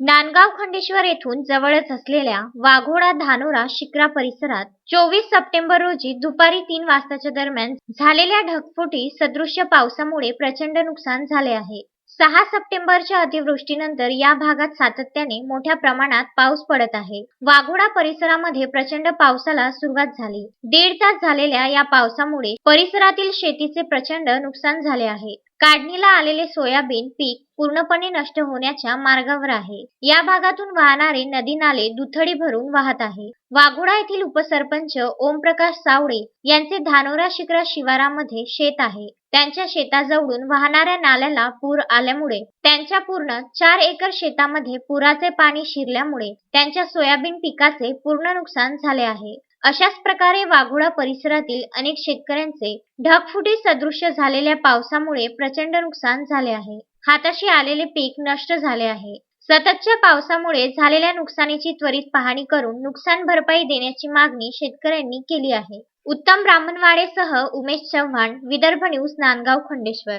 नांदगाव खंडेश्वर येथून जवळच असलेल्या वाघोडा धानोरा शिक्रा परिसरात चोवीस सप्टेंबर रोजी दुपारी तीन वाजताच्या दरम्यान झालेल्या ढगफुटी सदृश्य पावसामुळे प्रचंड नुकसान झाले आहे. सहा सप्टेंबरच्या अतिवृष्टीनंतर या भागात सातत्याने मोठ्या प्रमाणात पाऊस पडत आहे. वाघोडा परिसरामध्ये प्रचंड पावसाला सुरुवात झाली. दीड तास झालेल्या या पावसामुळे परिसरातील शेतीचे प्रचंड नुकसान झाले आहे. काढणीला आलेले सोयाबीन पीक पूर्णपणे नष्ट होण्याच्या मार्गावर आहे. या भागातून वाहणारे नदी नाले दुथडी भरून वाहत आहे. वाघोडा येथील उपसरपंच ओमप्रकाश सावळे यांचे धानोरा शिकरा शिवारामध्ये शेत आहे. त्यांच्या शेताजवळून वाहणाऱ्या नाल्याला पूर आल्यामुळे त्यांच्या पूर्ण चार एकर शेतामध्ये पुराचे पाणी शिरल्यामुळे त्यांच्या सोयाबीन पिकाचे पूर्ण नुकसान झाले आहे. अशाच प्रकारे वाघोडा परिसरातील अनेक शेतकऱ्यांचे ढगफुटी सदृश्य झालेल्या पावसामुळे प्रचंड नुकसान झाले आहे. हाताशी आलेले पीक नष्ट झाले आहे. सततच्या पावसामुळे झालेल्या नुकसानीची त्वरित पाहणी करून नुकसान भरपाई देण्याची मागणी शेतकऱ्यांनी केली आहे. उत्तम ब्राह्मणवाडेसह उमेश चव्हाण विदर्भ न्यूज नांदगाव खंडेश्वर.